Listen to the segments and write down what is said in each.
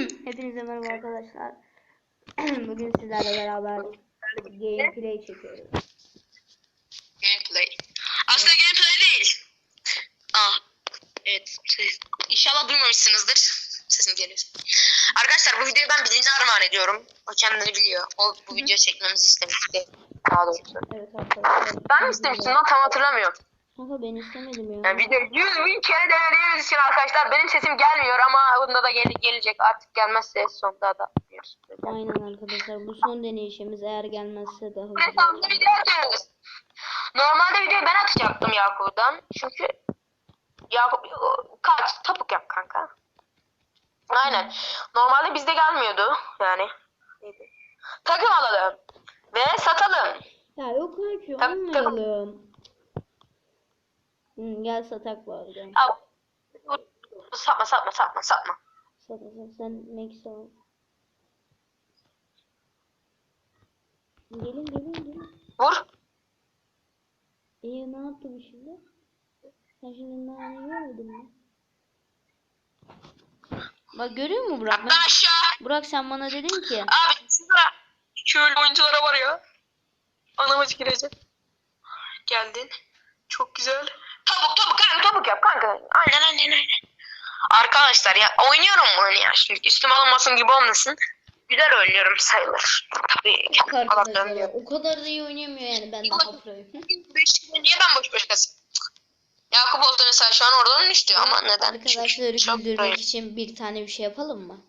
Hepinize merhaba arkadaşlar. Bugün sizlerle beraber gameplay çekiyoruz. Gameplay. Aslında gameplay değil. Ah. Evet. İnşallah duymamışsınızdır. Sesim geliyor. Arkadaşlar bu videoyu ben Bilin'e armağan ediyorum. O kendini biliyor. O bu video çekmemizi istemişti. Daha doğrusu. Evet arkadaşlar. Ben mi istemiştim lan tam hatırlamıyorum. Kanka ben istemedim ya. Yani video 100 bin kere denediğimiz için arkadaşlar benim sesim gelmiyor ama bunda da gel gelecek. Artık gelmezse sonunda da. Aynen arkadaşlar bu son deneyişimiz eğer gelmezse daha güzel. video atıyoruz. Normalde videoyu ben atacaktım Yakup'dan. Çünkü Yakup kaç tapuk yap kanka. Aynen. Normalde bizde gelmiyordu yani. Neydi? Takım alalım ve satalım. Ya yok tabii. almayalım. Hı, gel satak bu arada. Al. Satma satma satma satma. Sat sat sen Max al. Gelin gelin gelin. Vur. İyi ne yaptım şimdi? Sen şimdi nane yemedin mi? Bak görüyor musun Burak? Ben, aşağı. Burak sen bana dedin ki Abi şurada şöyle oyunculara var ya. Anamız girecek. Geldin. Çok güzel. Yap kanka. Aynen aynen aynen. Arkadaşlar ya oynuyorum mu hani ya şimdi üstüme alınmasın gibi olmasın. Güzel oynuyorum sayılır. Tabii. Adam dönmüyor. o kadar da iyi oynamıyor yani ben daha proyum. Beşiktaş'ta Niye ben boş boş kasayım? Yakup oldu mesela şu an oradan düştü ama neden? Arkadaşları Çünkü güldürmek için bir tane bir şey yapalım mı?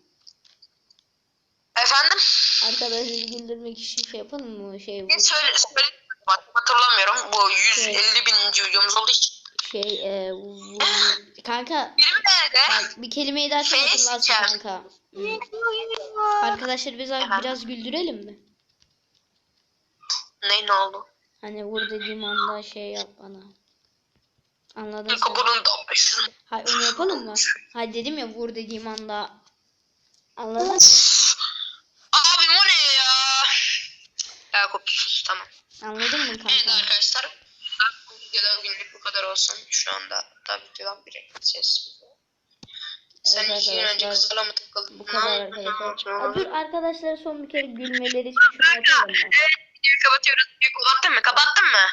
Efendim? Arkadaşları güldürmek için şey yapalım mı? Şey Ne söyle, söyle. Bak, hatırlamıyorum. Bu 150 bininci videomuz olduğu için. Şey e, kanka nerede? bak, bir kelimeyi daha cam. kanka. Arkadaşlar biz Efendim? biraz güldürelim mi? Ne ne oldu? Hani vur dediğim anda şey yap bana. Anladın? Kapının da şunu. Hayır onu yapalım mı? Hayır dedim ya vur dediğim anda. Anladın? Abi o ne ya? Yakup sus tamam. Anladın mı Evet kanka? arkadaşlar. Videoda günlük bu kadar olsun. Şu anda da videodan bir ses. Sen Evet iki gün önce kızlarla mı takıldın? Bu kadar arkadaşlar. Aa, dur arkadaşlar son bir kere gülmeleri için şunu yapalım mı? Evet videoyu kapatıyoruz. Kapattın mı? Kapattın mı?